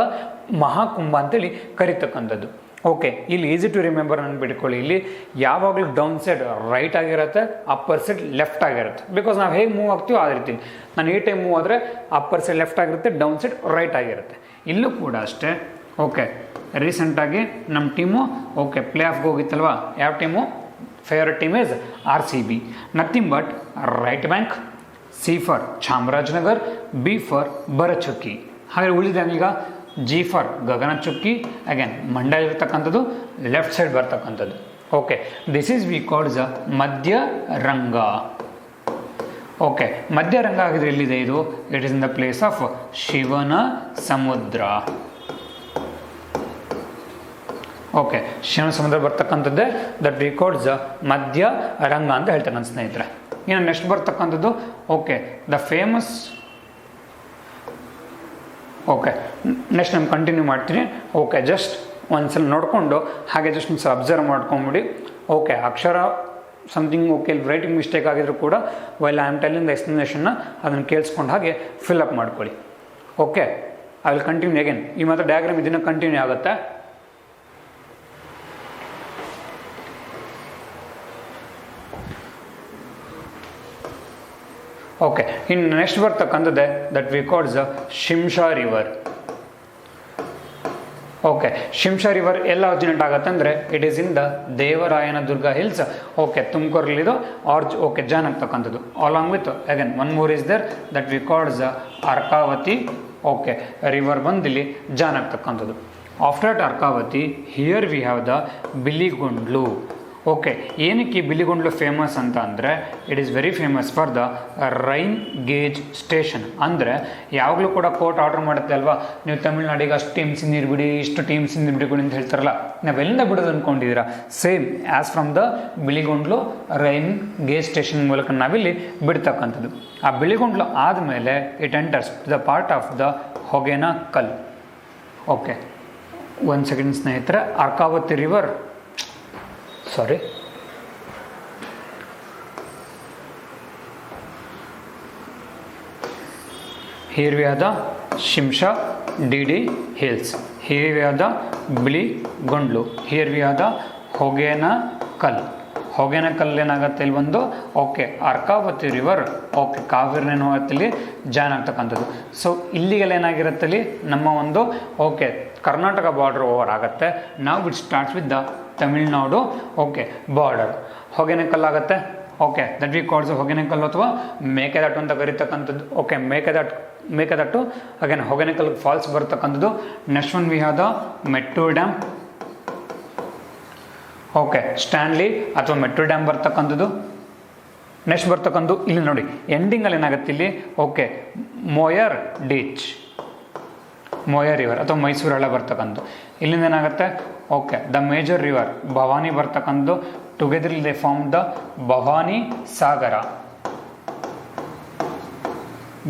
ಮಹಾಕುಂಭ ಅಂತೇಳಿ ಕರಿತಕ್ಕಂಥದ್ದು ಓಕೆ ಇಲ್ಲಿ ಈಸಿ ಟು ರಿಮೆಂಬರ್ ಬಿಟ್ಕೊಳ್ಳಿ. ಇಲ್ಲಿ ಯಾವಾಗಲೂ ಡೌನ್ ಸೈಡ್ ರೈಟ್ ಆಗಿರುತ್ತೆ ಅಪ್ಪರ್ ಸೈಡ್ ಲೆಫ್ಟ್ ಆಗಿರುತ್ತೆ. ಬಿಕಾಸ್ ನಾವು ಹೇಗೆ ಮೂವ್ ಆಗ್ತೀವೋ ರೀತಿ. ನಾನು ಈ ಟೈಮ್ ಮೂವ್ ಆದರೆ ಅಪ್ಪರ್ ಸೈಡ್ ಲೆಫ್ಟ್ ಆಗಿರುತ್ತೆ ಡೌನ್ ಸೈಡ್ ರೈಟ್ ಆಗಿರುತ್ತೆ. ಇಲ್ಲೂ ಕೂಡ ಅಷ್ಟೇ. ಓಕೆ ರೀಸೆಂಟಾಗಿ ನಮ್ಮ ಟೀಮು ಓಕೆ ಪ್ಲೇ ಆಫ್ಗೆ ಹೋಗಿತ್ತಲ್ವ? ಯಾವ team favourite team is R C B nothing but right bank C for Chamarajanagar B for Bharachukki ಹಾಗೆ ಉಳಿದ ಈಗ G for Gaganachukki again Mandya ಇರ್ತಕ್ಕಂಥದ್ದು ಲೆಫ್ಟ್ ಸೈಡ್ ಬರ್ತಕ್ಕಂಥದ್ದು. Okay this is we calls Madhyaranga. Okay Madhyaranga ಆಗಿದ್ರೆ ಎಲ್ಲಿದೆ ಇದು? It is in the place of Shivanasamudra okay ಶಿವನ ಸಮುದ್ರ ಬರ್ತಕ್ಕಂಥದ್ದೇ ದಟ್ ರಿಕಾರ್ಡ್ಸ್ ಮಧ್ಯ ರಂಗ ಅಂತ ಹೇಳ್ತಾರೆ ನನ್ನ ಸ್ನೇಹಿತರೆ. ಇನ್ನು ನೆಕ್ಸ್ಟ್ ಬರ್ತಕ್ಕಂಥದ್ದು okay the famous okay next ನಾನು ಕಂಟಿನ್ಯೂ ಮಾಡ್ತೀನಿ. ಓಕೆ ಜಸ್ಟ್ ಒಂದ್ಸಲ ನೋಡಿಕೊಂಡು, ಹಾಗೆ ಜಸ್ಟ್ ಒಂದು ಸಲ ಅಬ್ಸರ್ವ್ ಮಾಡ್ಕೊಂಬಿಡಿ. ಓಕೆ ಅಕ್ಷರ ಸಮಥಿಂಗ್ ಓಕೆ ರೈಟಿಂಗ್ ಮಿಸ್ಟೇಕ್ ಆಗಿದ್ರು ಕೂಡ while I am telling the ಎಕ್ಸ್ಪ್ಲನೇಷನ್ನ ಅದನ್ನು ಕೇಳಿಸ್ಕೊಂಡು ಹಾಗೆ ಫಿಲ್ ಅಪ್ ಮಾಡ್ಕೊಳ್ಳಿ. Okay I will continue again ಈ ಮಾತ್ರ ಡಯಾಗ್ರಾಮ್ ಇದನ್ನು ಕಂಟಿನ್ಯೂ ಆಗುತ್ತೆ. ಓಕೆ ಇನ್ನು next ಬರ್ತಕ್ಕಂಥದ್ದೇ that we calls Shimsha river okay Shimsha river ಎಲ್ಲ ಅರ್ಜಿನೆಂಟ್ ಆಗುತ್ತೆ ಅಂದರೆ it is in the Devarayana Durga hills okay ತುಮಕೂರಲ್ಲಿದ್ದು ಆರ್ಜ್ ಓಕೆ ಜಾನ್ ಆಗ್ತಕ್ಕಂಥದ್ದು along with again one more is there that records Arkavathi okay river ಬಂದು ಇಲ್ಲಿ ಜಾನ್ ಆಗ್ತಕ್ಕಂಥದ್ದು after Arkavathi here we have the Biligundlu okay, ಏನಕ್ಕೆ ಬಿಲಿಗುಂಡ್ಲು ಫೇಮಸ್ ಅಂತ ಅಂದರೆ it is very famous for the rain gauge station ಅಂದರೆ, ಯಾವಾಗಲೂ ಕೂಡ ಕೋರ್ಟ್ ಆರ್ಡರ್ ಮಾಡುತ್ತೆ ಅಲ್ವಾ? ನೀವು ತಮಿಳ್ನಾಡಿಗೆ ಅಷ್ಟು ಟೀಮ್ಸಿಂದ ನೀರು ಬಿಡಿ ಇಷ್ಟು ಟೀಮ್ಸಿಂದ ನೀರು ಬಿಡಿ ಅಂತ ಹೇಳ್ತಾರಲ್ಲ, ನಾವೆಲ್ಲ ಬಿಡೋದು ಅಂದ್ಕೊಂಡಿದ್ದೀರಾ same as from the Biligundlu rain gauge station ಮೂಲಕ ನಾವಿಲ್ಲಿ ಬಿಡ್ತಕ್ಕಂಥದ್ದು. ಆ ಬಿಳಿಗುಂಡ್ಲು ಆದಮೇಲೆ it enters the part of the Hogena Kal okay, ಒಂದು ಸೆಕೆಂಡ್ ಸ್ನೇಹಿತರೆ Arkavathi river sorry Here we have the Shimsha DD hills. Here we have the Bili Gondlu. Here we have the Hogena Kal. Hogena ಇಲ್ಲಿ ಬಂದು okay Arkavathi river okay Kaveri ಇಲ್ಲಿ ಜಾಯ್ನ್ ಆಗ್ತಕ್ಕಂಥದ್ದು ಸೊ ಇಲ್ಲಿಗೆಲ್ಲ ಏನಾಗಿರುತ್ತೆ ಇಲ್ಲಿ ನಮ್ಮ ಒಂದು ಓಕೆ ಕರ್ನಾಟಕ ಬಾರ್ಡರ್ ಓವರ್ ಆಗುತ್ತೆ ನಾವು it starts with the Tamil Nadu, okay border Hogenakal ಆಗುತ್ತೆ? Okay that we calls Hogenakal ಅಥವಾ ಮೇಕೆದಾಟು ಅಂತ ಕರೀತಕ್ಕಂಥದ್ದು. Okay, Mekedatu Mekedatu again Hogenakal falls ಬರ್ತಕ್ಕಂಥದ್ದು. Next one we the dam okay Stanley ಅಥವಾ ಮೆಟ್ರೋ ಡ್ಯಾಮ್ ಬರ್ತಕ್ಕಂಥದ್ದು. ನೆಕ್ಸ್ಟ್ ಬರ್ತಕ್ಕಂಥದ್ದು, ಇಲ್ಲಿ ನೋಡಿ ಎಂಡಿಂಗಲ್ಲಿ ಏನಾಗುತ್ತೆ ಇಲ್ಲಿ? Okay Moyar ditch Moyar river ಅಥವಾ ಮೈಸೂರು ಹಳ್ಳ ಬರ್ತಕ್ಕಂಥದ್ದು. ಇಲ್ಲಿಂದ ಏನಾಗುತ್ತೆ? Okay the major river Bhavani ಬರ್ತಕ್ಕಂಥದ್ದು together they form the Bhavani Sagara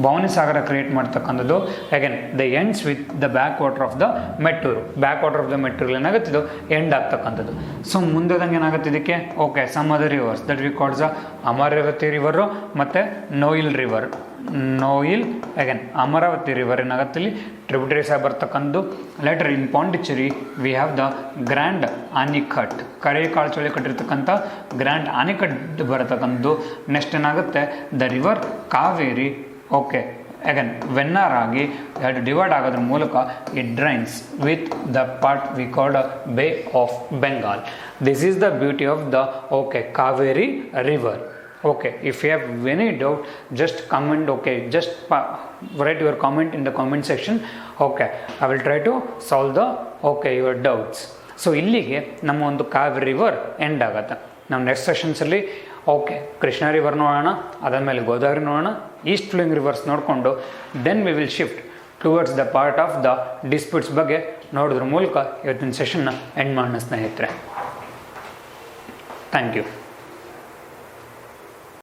Bhavani Sagara create ಮಾಡ್ತಕ್ಕಂಥದ್ದು again the ends with the back water of the Mettur back water of the Mettur ಏನಾಗುತ್ತೆ ಇದು ಎಂಡ್ ಆಗ್ತಕ್ಕಂಥದ್ದು. ಸೊ ಮುಂದೆದಂಗೆ ಏನಾಗುತ್ತೆ ಇದಕ್ಕೆ? Okay some other rivers that we calls Amaravathi river ಮತ್ತು Noyyal river Noyyal again Amaravathi river ಅಗತ್ತಲ್ಲಿ tributaries ಆಗಿ ಬರ್ತಕ್ಕಂಥದ್ದು later in Pondicherry we have the grand anicut ಕರೆ ಕಾಳ್ಚೊಳಿ ಕಟ್ಟಿರ್ತಕ್ಕಂಥ ಗ್ರ್ಯಾಂಡ್ ಆನಿಕಟ್ ಬರತಕ್ಕಂಥದ್ದು ನೆಕ್ಸ್ಟ್ ಏನಾಗುತ್ತೆ the river Kaveri okay again Vennar ಆಗಿ ಎರಡು ಡಿವೈಡ್ ಆಗೋದ್ರ ಮೂಲಕ it drains with the part we called bay of Bengal this is the beauty of the okay Kaveri river okay, if you have any doubt, just comment, okay, just ಪ write your comment in the comment section. Okay, i will try to solve the, okay, your doubts. So ಇಲ್ಲಿಗೆ ನಮ್ಮ ಒಂದು ಕಾವೇರಿ ರಿವರ್ ಎಂಡ್ ಆಗುತ್ತೆ. ನಮ್ಮ ನೆಕ್ಸ್ಟ್ ಸೆಷನ್ಸಲ್ಲಿ ಓಕೆ ಕೃಷ್ಣ ರಿವರ್ ನೋಡೋಣ, ಅದಾದಮೇಲೆ ಗೋದಾವರಿ ನೋಡೋಣ ಈಸ್ಟ್ ಫ್ಲೋಯಿಂಗ್ ರಿವರ್ಸ್ ನೋಡಿಕೊಂಡು then we will shift towards the part of the disputes ಬಗ್ಗೆ ನೋಡಿದ್ರ ಮೂಲಕ ಇವತ್ತಿನ ಸೆಷನ್ನ ಎಂಡ್ ಮಾಡೋಣ ಸ್ನೇಹಿತರೆ. Thank you